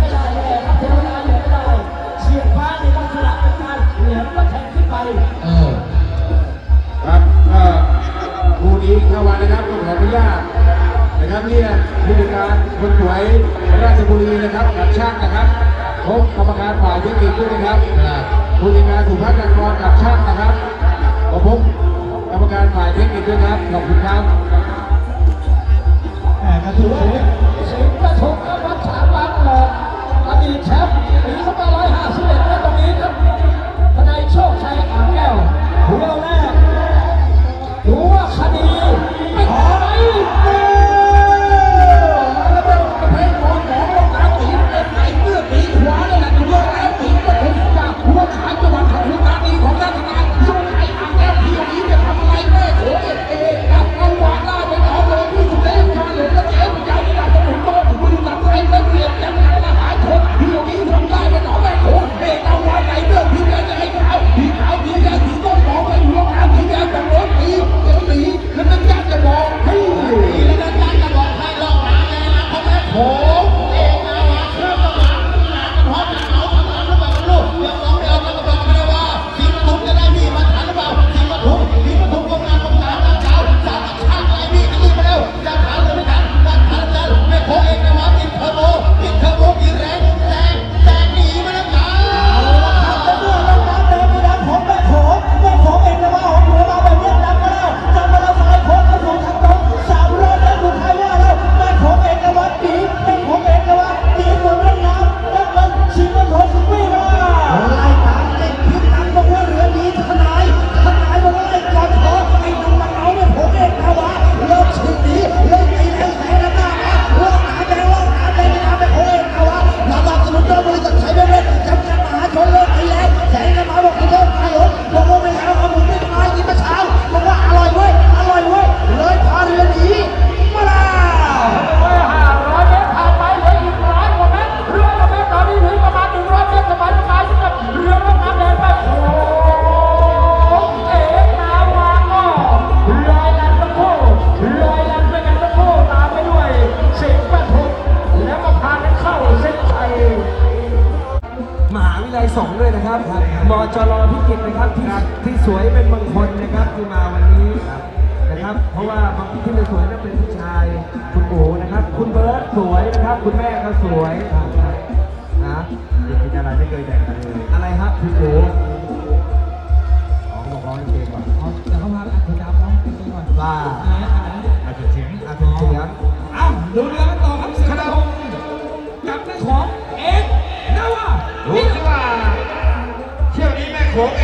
ถ้าเฉียบไม่ได้แน่ครับเทวดาอยู่ไม่ได้เฉียบฟ้าในลักษณะเป็นการเหลี่ยมแล้วแทงขึ้นไปเออครับก็คู่นี้เข้ามานะครับต้องขออนุญาตนะครับเนี่ยผู้จัดการคนสวยราชบุรีนะครับกับช่างนะครับพบกรรมการฝ่ายเทคนิคด้วยนะครับครับผู้จัดการสุภาพจันทร์กรกับช่างนะครับขอพบกรรมการฝ่ายเทคนิคด้วยครับขอบคุณครับแต่ก็ถือว่าสิงห์กระทุกกับวัดฉางบางหลอก อดีตแชมป์ปี2551และตรงนี้ครับ นะครับมจรพิจิตรนะครับที่ที่สวยเป็นมงคลนะครับที่มาวันนี้นะครับ เพราะว่าบางที่ไม่สวยนั่นเป็นผู้ชายคุณโอ๋นะครับ คุณเบิร์ตสวยนะครับ คุณแม่ก็สวยนะเด็กกินอะไรไม่เคยแบ่งกันเลยอะไรครับคุณโอ๋อ๋อบอกร้องเพลงก่อนแต่เขาพาไปอัดหัวดำน้องไปก่อนว่าอา ที่ย